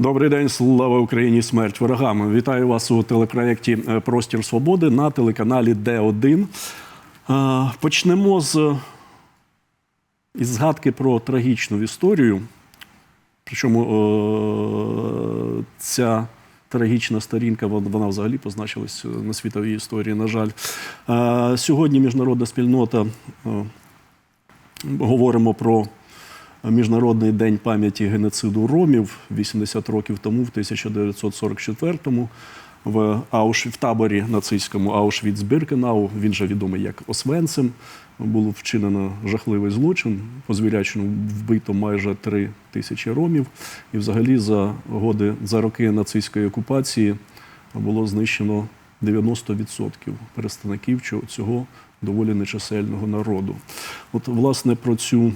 Добрий день, слава Україні! Смерть ворогам! Вітаю вас у телепроєкті е, Простір Свободи на телеканалі Д1. Е, Почнемо з із згадки про трагічну історію. Причому е, ця трагічна сторінка вона взагалі позначилась на світовій історії. На жаль, Е, сьогодні міжнародна спільнота е, говоримо про Міжнародний день пам'яті геноциду ромів 80 років тому, в 1944-му, в, Ауш... в таборі нацистському Аушвіц-Біркенау, він же відомий як Освенцим, було вчинено жахливий злочин. По звірячому вбито майже 3 тисячі ромів. І взагалі за годи, за роки нацистської окупації було знищено 90% представників цього доволі нечисельного народу. От, власне, про цю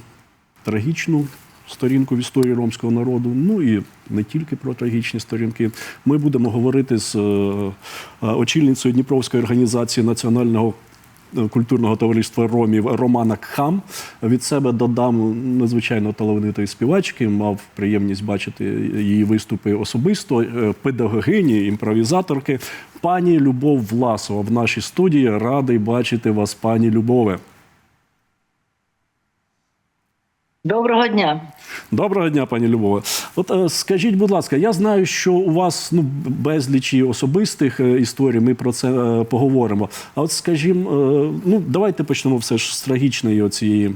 трагічну сторінку в історії ромського народу, ну і не тільки про трагічні сторінки. Ми будемо говорити з е, е, очільницею Дніпровської організації національного. е, Культурного товариства Ромів Романа Кхам від себе додам надзвичайно талановитої співачки. Мав приємність бачити її виступи особисто. Педагогині, імпровізаторки, пані Любов Власова в нашій студії. Радий бачити вас, пані Любове. Доброго дня. Доброго дня, пані Любове. От е, скажіть, будь ласка, я знаю, що у вас ну безлічі особистих е, історій. Ми про це е, поговоримо. А от скажімо, ну давайте почнемо все ж з трагічної оцієї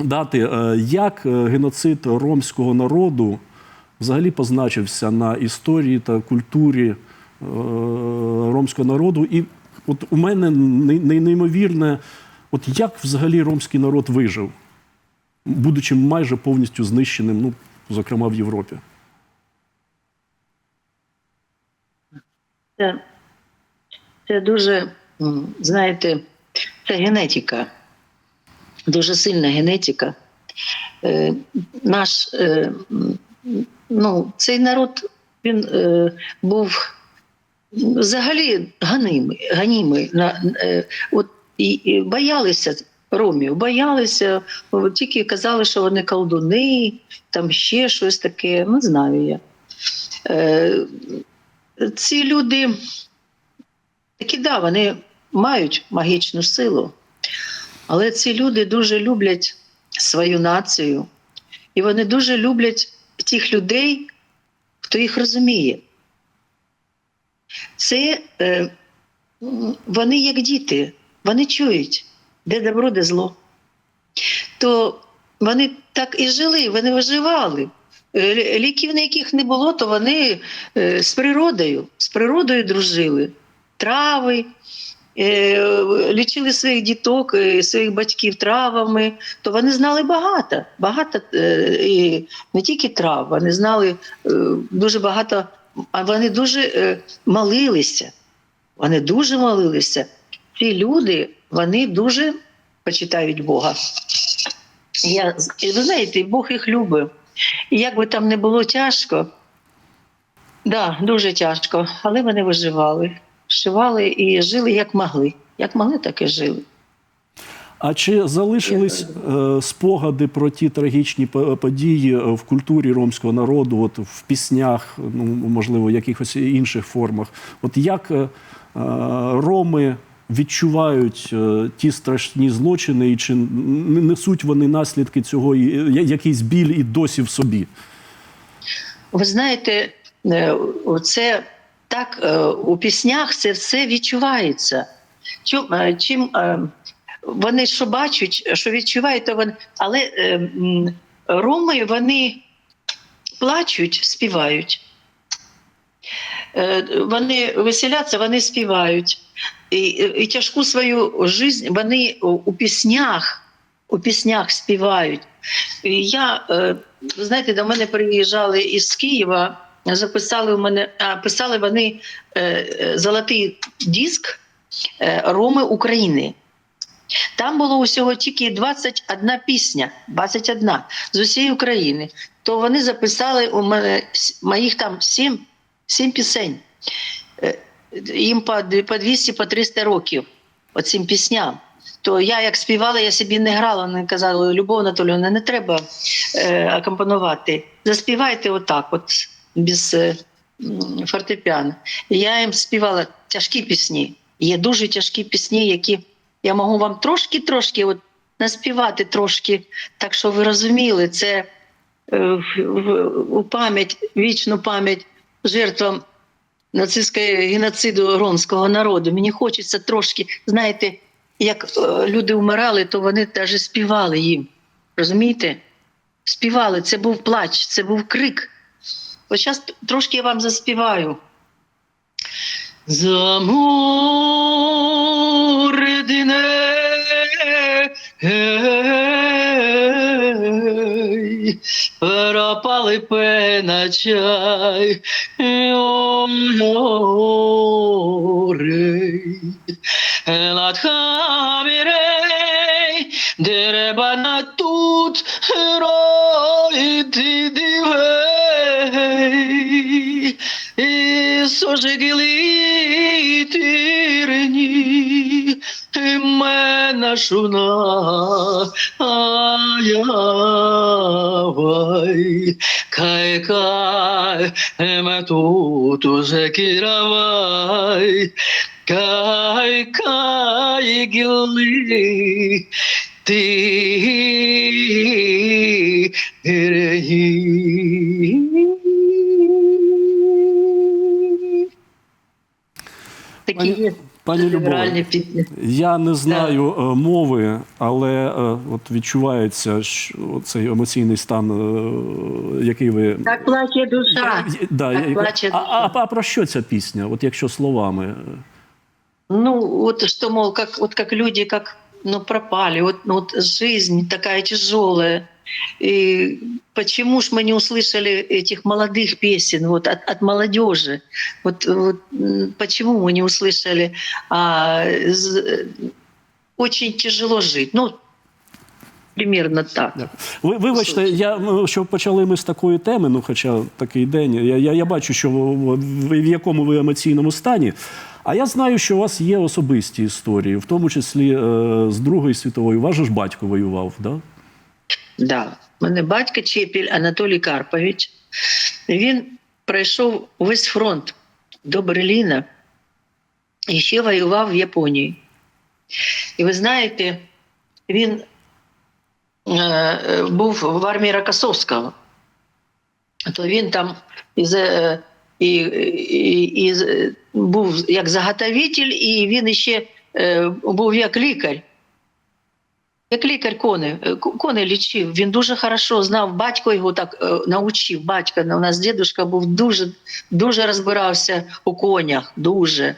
дати. Як геноцид ромського народу взагалі позначився на історії та культурі ромського народу? І от у мене не- не- неймовірне, от як взагалі ромський народ вижив? Будучи майже повністю знищеним, ну, зокрема в Європі. Це, це дуже, знаєте, це генетика, дуже сильна генетика. Е, наш, е, ну, цей народ він е, був взагалі ганимий, ганімий. На, е, от, і, і боялися ромів, боялися, тільки казали, що вони колдуни, там ще щось таке, не знаю я. Е, ці люди такі, да, вони мають магічну силу, але ці люди дуже люблять свою націю, і вони дуже люблять тих людей, хто їх розуміє. Це е, вони як діти, вони чують, де добро, де зло. То вони так і жили, вони виживали. Е, Ліків, на яких не було, то вони е, з природою, з природою дружили. Трави, е, лічили своїх діток, своїх батьків травами, то вони знали багато. багато і не тільки трав, вони знали дуже багато, а вони дуже молилися. Вони дуже молилися. Ці люди, вони дуже почитають Бога. Я, і ви знаєте, Бог їх любить. І як би там не було тяжко, да, дуже тяжко, але вони виживали. Вживали і жили як могли. Як могли, так і жили. А чи залишились е, спогади про ті трагічні події е, в культурі ромського народу, от в піснях, ну можливо, в якихось інших формах? От як е, е, роми відчувають е, ті страшні злочини, і чи несуть вони наслідки цього, якийсь біль і досі в собі? Ви знаєте, е, це так е, у піснях це все відчувається. Чим, чим вони що бачать, що відчувають, то вони. Але роми вони плачуть, співають. Вони веселяться, вони співають. І, і тяжку свою життя вони у, піснях, у піснях співають. І я, е, знаєте, до мене приїжджали із Києва, записали у мене, писали вони е, золотий диск е, Роми України. Там було усього тільки 21 пісня, 21 з усієї України. То вони записали у мене моїх там 7, 7 пісень. Їм по, дві- по 200, по 300 років оцим пісням. То я як співала, я собі не грала, вони казали, Любов Анатолійовна, не треба е, акомпонувати. Заспівайте отак, от без е, фортепіано. Я їм співала тяжкі пісні. Є дуже тяжкі пісні, які я можу вам трошки-трошки от наспівати трошки, так що ви розуміли, це е, в- в- у пам'ять, вічну пам'ять жертвам нацистського геноциду ромського народу. Мені хочеться трошки, знаєте, як е, люди вмирали, то вони навіть співали їм. Розумієте? Співали, це був плач, це був крик. От зараз трошки я вам заспіваю. Замурдне гей, пропали пеначай, ой, над на тут, рой ти дивей, і сожигли і мене шуна, аявай, кай кай, ме тут уже кіравай, кай кай гіли, ти регі. Такі Пані- пісні. я не знаю да. мови, але е, от відчувається що цей емоційний стан, е, який ви Так плаче душа. Е, да, так я- плаче а, а, а про що ця пісня? От якщо словами. Ну, от что, мол, как, вот как люди как, ну, пропали, вот, ну, вот жизнь такая тяжелая. И почему ж мы не услышали этих молодых песен вот, от, от молодежи? Вот, вот м, почему мы не услышали? А, з- очень тяжело жить. Ну, примерно так. Ви вибачте, я ну, що почали ми з такої теми, ну хоча такий день. Я, я, я бачу, що ви, ви- в якому ви емоційному стані. А я знаю, що у вас є особисті історії, в тому числі е, з Другої світової. Ваш ж батько воював, да? Да. У мене батько Чепіль Анатолій Карпович. Він пройшов весь фронт до Берліна і ще воював в Японії. І ви знаєте, він е, е, був в армії Рокосовського. То він там із, е, і, і, і, був як заготовитель, і він ще е, був як лікар. Як лікар кони, е, кони лічив, він дуже хорошо знав, батько його так е, навчив. Батько, у нас дідусь був дуже, дуже розбирався у конях, дуже.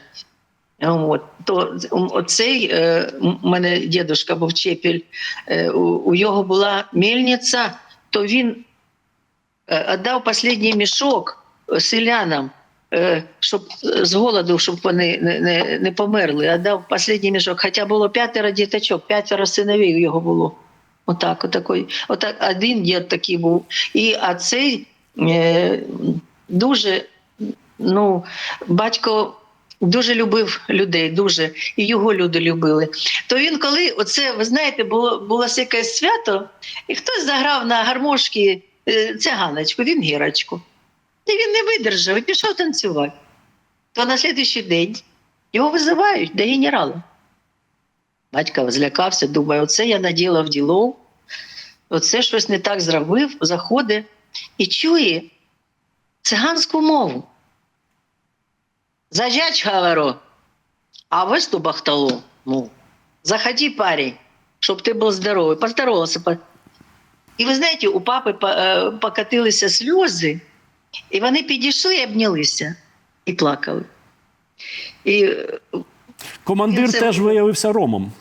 От, то оцей е, у мене дідусь був Чепіль, е, у, його була мельниця, то він е, віддав останній мішок е, селянам, е, щоб е, з голоду, щоб вони не, не, не померли. Віддав останній мішок. Хоча було п'ятеро діточок, п'ятеро синовів його було. Отак, отакий. Отак, один дід такий був. І, а цей е, дуже, ну, батько дуже любив людей, дуже, і його люди любили. То він, коли оце, ви знаєте, було, було якесь свято, і хтось заграв на гармошки е, циганочку, він гірочку. І він не видержав і пішов танцювати. То на слідуючий день його визивають до генерала. Батько злякався, думає, оце я наділав діло, оце щось не так зробив, заходить і чує циганську мову. Зажать, говорю, а ту бахталу. Ну, заходи, парень, щоб ти був здоровий. Поздоровався. І ви знаєте, у папи е, покатилися сльози, і вони підійшли і обнялися і плакали. І е, Командир Це- теж виявився ромом.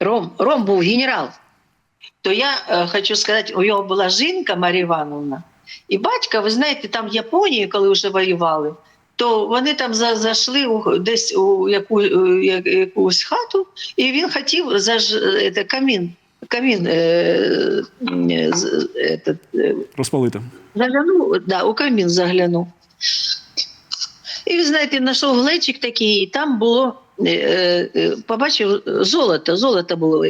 Ром, Ром був генерал. То я е, хочу сказати, у його була жінка Марія Івановна, і батька, ви знаєте, там в Японії, коли вже воювали, то вони там за, зайшли у, десь у яку, у я- якусь хату, і він хотів заж, це, камін, камін е, е, этот, е, Розпалити. Заглянув, да, у камін заглянув. І ви знаєте, знайшов глечик такий, і там було, е, е, побачив золото, золото було.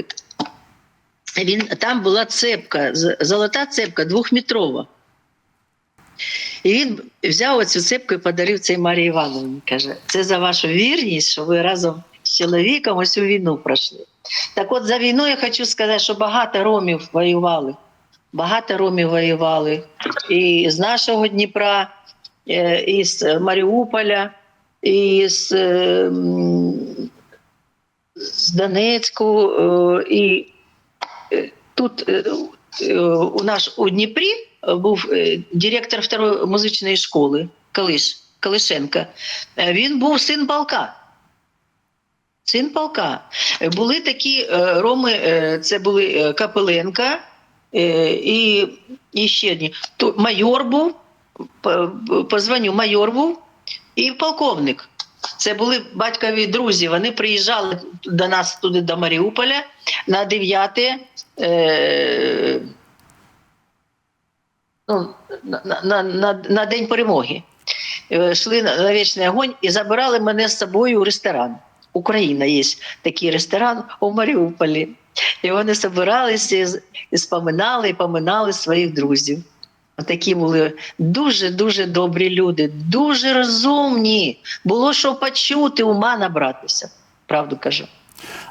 Він, там була цепка, золота цепка двохметрова. І він взяв оцю цепку і подарив цей Марії Івановні. Каже, це за вашу вірність, що ви разом з чоловіком ось цю війну пройшли. Так от за війну я хочу сказати, що багато ромів воювали. Багато ромів воювали. І з нашого Дніпра, е, і з Маріуполя, і з, е, з Донецьку. е, І тут у нас у Дніпрі був директор второї музичної школи Калиш, Калишенка. Він був син полка. Син полка. Були такі роми, це були Капеленка і, і ще одні. То майор був, по, по майор був і полковник. Це були батькові друзі. Вони приїжджали до нас туди, до Маріуполя, на 9 е, ну, на, на, на, на День перемоги. Е, Йшли на вічний огонь і забирали мене з собою у ресторан. Україна є такий ресторан у Маріуполі. І вони збиралися і споминали, і поминали своїх друзів. Такі були дуже-дуже добрі люди, дуже розумні. Було що почути, ума набратися. Правду кажу.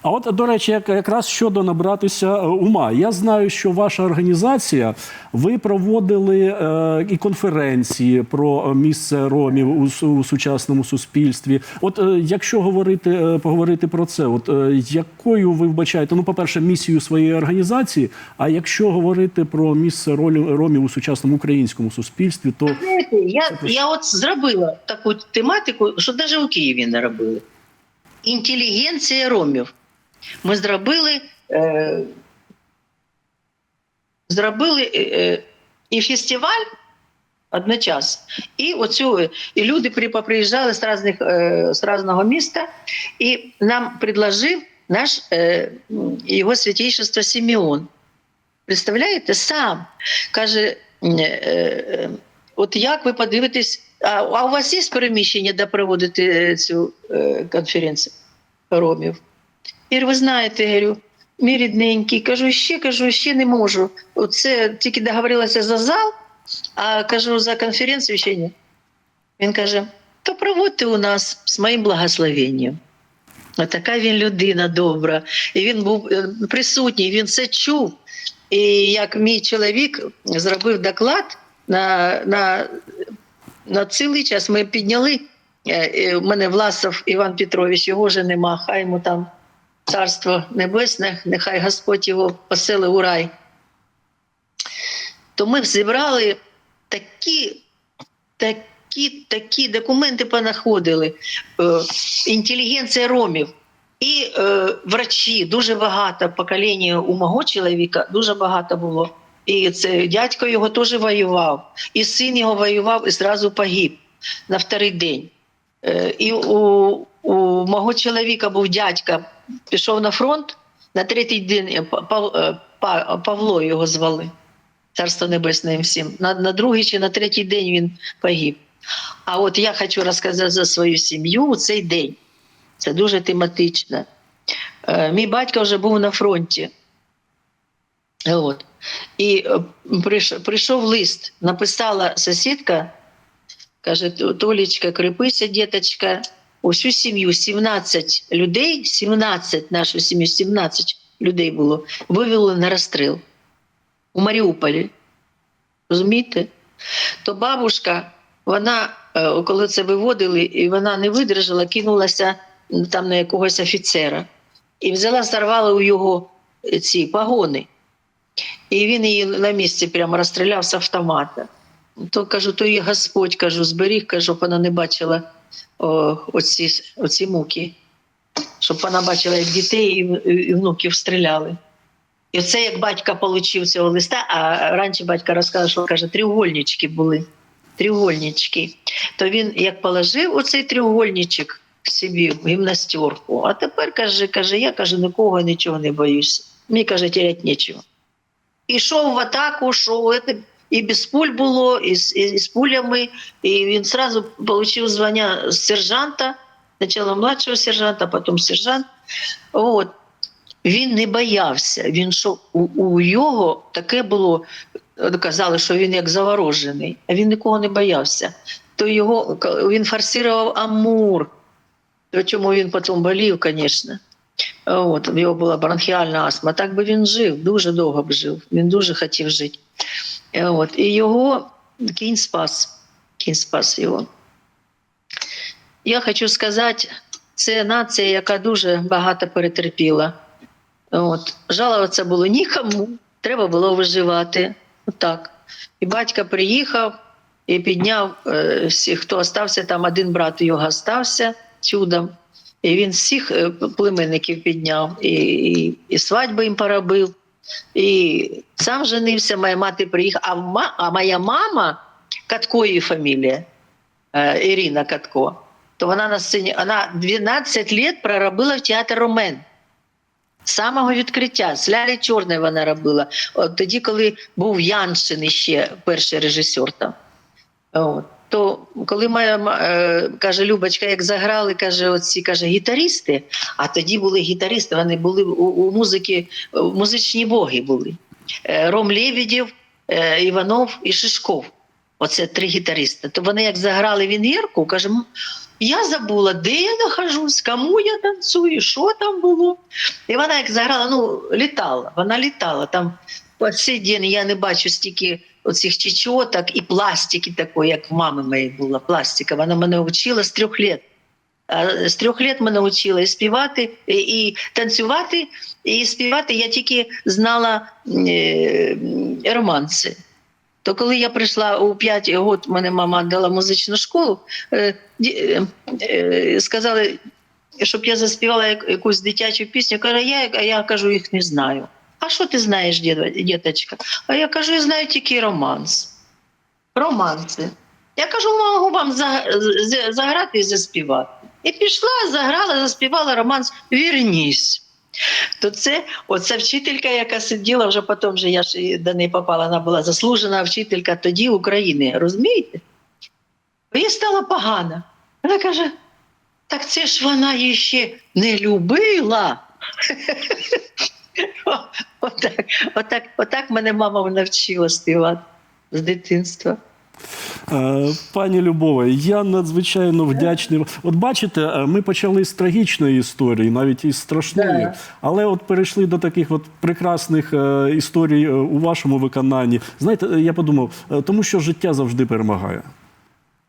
А от, до речі, як, якраз щодо набратися е, ума, я знаю, що ваша організація ви проводили е, і конференції про місце ромів у, сучасному суспільстві. От е, якщо говорити, поговорити про це, от якою ви вбачаєте, ну, по-перше, місію своєї організації, а якщо говорити про місце ромів у сучасному українському суспільстві, то Знаєте, я, я от зробила таку тематику, що навіть у Києві не робили. Інтелігенція ромів. Ми зробили, е, зробили е, е, і фестиваль одночасно, і оцю, і люди при- поприїжджали з, різних, е, з різного міста, і нам предложив наш е, його святейшество Симеон. Представляєте, сам каже, е, е, от як ви подивитесь, а, а у вас є переміщення, де проводити е, цю е, конференцію ромів? І ви знаєте, говорю, мій рідненький, кажу, ще кажу, ще не можу. Оце тільки договорилася за зал, а кажу, за конференцію ще ні. Він каже: то проводьте у нас з моїм благословенням. А така він людина добра. І він був е, присутній, він це чув. І як мій чоловік зробив доклад на, на, на цілий час, ми підняли. е, е, У мене Власов Іван Петрович, його вже нема, хай йому там царство небесне, нехай Господь його поселив у рай. То ми зібрали такі, такі, такі документи понаходили. Е, інтелігенція ромів. І е, врачі дуже багато покоління у мого чоловіка дуже багато було. І це дядько його теж воював, і син його воював і зразу погиб на вторий день. Е, і у, у мого чоловіка був дядька, пішов на фронт, на третій день е, е, Па- Павло його звали. Царство Небесне всім. На, на другий чи на третій день він погиб. А от я хочу розказати за свою сім'ю у цей день. Це дуже тематично. Мій батько вже був на фронті. От. І е, прийшов лист, написала сусідка, каже: Толічка, крепися, діточка, усю сім'ю, 17 людей, 17 нашу сім'ю, 17 людей було, вивели на розстріл у Маріуполі. Розумієте? То бабушка, вона, е, коли це виводили, і вона не видержала, кинулася там на якогось офіцера і взяла, зарвала у його е, ці погони. І він її на місці прямо розстріляв з автомата. То кажу, то її Господь кажу, зберіг, кажу, щоб вона не бачила о, оці, оці муки, щоб вона бачила, як дітей і, і внуків стріляли. І це як батька отримав цього листа, а раніше батька розказав, що каже, тріугольнички були. Тріугольнички. То він як положив оцей тріугольничок собі в гімнастерку, а тепер каже, каже, я каже, нікого нічого не боюся. Мені каже, терять нічого. І йшов в атаку, що це і без пуль було, і з, і з пулями. І він одразу отримав звання сержанта, спочатку младшого сержанта, потім сержант. От. Він не боявся. Він що у, у його таке було казали, що він як заворожений, а він нікого не боявся. То його він форсував Амур. Чому він потім болів, звісно. От, в його була бронхіальна астма. Так би він жив, дуже довго б жив. Він дуже хотів жити. Е, От, і його кінь спас. Кінь спас його. Я хочу сказати, це нація, яка дуже багато перетерпіла. От. Жалуватися було нікому, треба було виживати. Отак. І батько приїхав і підняв е, всіх, хто остався там, один брат його остався чудом. І він всіх е, племенників підняв, і, і, і свадьби їм поробив, і сам женився, моя мати приїхала. А, моя мама, Катко її фамілія, е, Ірина Катко, то вона на сцені, вона 12 років проробила в театр Ромен. З самого відкриття, з Лялі Чорної вона робила. От тоді, коли був Яншин ще перший режисер там. От. То коли моя е, каже Любочка, як заграли, каже, оці каже, гітаристи, а тоді були гітаристи, вони були у, у музики, е, музичні боги були. Е, Ром е, Іванов і Шишков. Оце три гітаристи. То вони як заграли Венерку, каже, я забула, де я нахожусь, кому я танцюю, що там було. І вона як заграла, ну, літала, вона літала. Там по цей день я не бачу стільки оцих чечоток і пластики такої, як в мами моєї була пластика. Вона мене вчила з трьох літ. З трьох літ мене вчила і співати, і, і танцювати, і співати. Я тільки знала е, романси. То коли я прийшла у 5 років, мене мама дала музичну школу, е, е, е, сказали, щоб я заспівала якусь дитячу пісню. Каже, я, я кажу, їх не знаю. А що ти знаєш, діточка? А я кажу, я знаю тільки романс. Романси. Я кажу, можу вам заграти і заспівати. І пішла, заграла, заспівала романс Вірнісь. То це оця вчителька, яка сиділа вже потім, вже я ж до неї попала, вона була заслужена вчителька тоді України. Розумієте? Їй стало погано. Вона каже: так це ж вона її ще не любила. Отак, отак, отак мене мама навчила співати з дитинства. Е, Пані Любове, я надзвичайно вдячний. От бачите, е, ми почали з трагічної історії, навіть із страшної, але от перейшли до таких от прекрасних е, історій у вашому виконанні. Знаєте, я подумав, тому що життя завжди перемагає.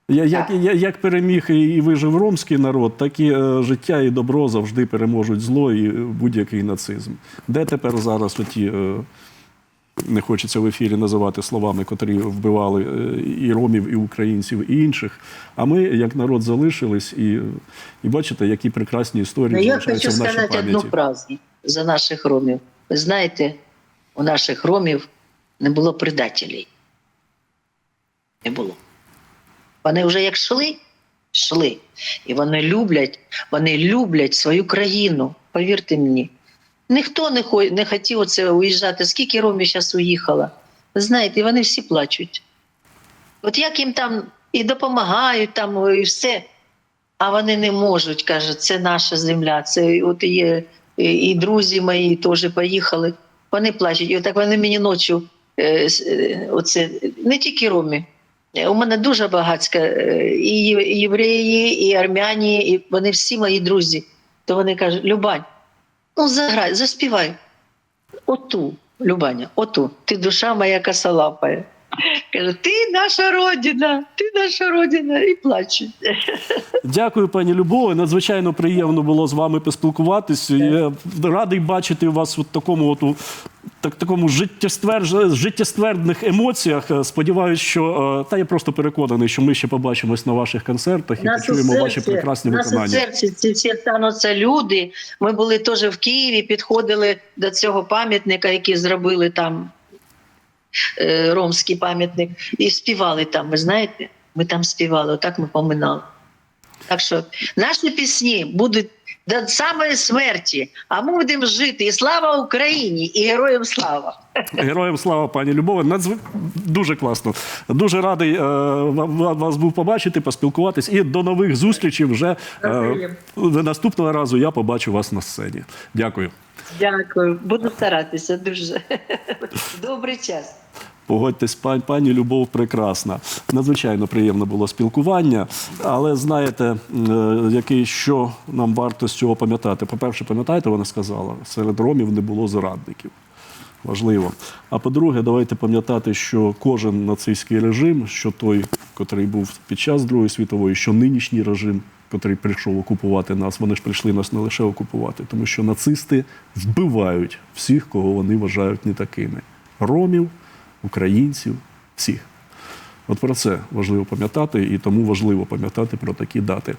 Я- Як, як переміг і вижив ромський народ, так і е, життя і добро завжди переможуть зло і е, будь-який нацизм. Де тепер зараз оті, е, не хочеться в ефірі називати словами, котрі вбивали е, і ромів, і українців, і інших. А ми, як народ, залишились, і, і бачите, які прекрасні Ну, історії я хочу в нашій сказати одну фразу за наших ромів. Ви знаєте, у наших ромів не було предателей. Не було. Вони вже як йшли, йшли. І вони люблять, вони люблять свою країну. Повірте мені. Ніхто не, хо- не хотів оце уїжджати. Скільки ромів зараз уїхало? Ви знаєте, вони всі плачуть. От як їм там і допомагають, там, і все. А вони не можуть, каже, це наша земля. Це от є і, і друзі мої теж поїхали. Вони плачуть. І отак вони мені ночі, е, е, оце не тільки ромі. У мене дуже багатська е, і євреї, і армяні, і вони всі мої друзі. То вони кажуть: Любань, ну заграй, заспівай. Оту, Любаня, оту, ти душа моя косолапая. Каже, ти наша родина, ти наша родина, і плачуть. Дякую, пані Любове. Надзвичайно приємно було з вами поспілкуватися. Я радий бачити вас у такому от, у, так, такому життєстверж- життєствердних емоціях. Сподіваюсь, що е, та я просто переконаний, що ми ще побачимось на ваших концертах і Нас почуємо ваші прекрасні нас у виконання. серці ці всі стануться люди. Ми були теж в Києві, підходили до цього пам'ятника, який зробили там ромський пам'ятник, і співали там. Ви знаєте, ми там співали, отак ми поминали. Так що наші пісні будуть до самої смерті, а ми будемо жити. І слава Україні, і героям слава! Героям слава, пані Любове. Надзв... Дуже класно. Дуже радий е, ва- ва- вас був побачити, поспілкуватись. І до нових зустрічей вже е, наступного разу я побачу вас на сцені. Дякую. Дякую, буду старатися дуже. Добрий час. Погодьтесь, пані, пані Любов прекрасна. Надзвичайно приємно було спілкування. Але знаєте, е, який, що нам варто з цього пам'ятати? По-перше, пам'ятаєте, вона сказала, серед ромів не було зрадників. Важливо. А по-друге, давайте пам'ятати, що кожен нацистський режим, що той, котрий був під час Другої світової, що нинішній режим, котрий прийшов окупувати нас, вони ж прийшли нас не лише окупувати, тому що нацисти вбивають всіх, кого вони вважають не такими: ромів, українців, всіх. От про це важливо пам'ятати, і тому важливо пам'ятати про такі дати.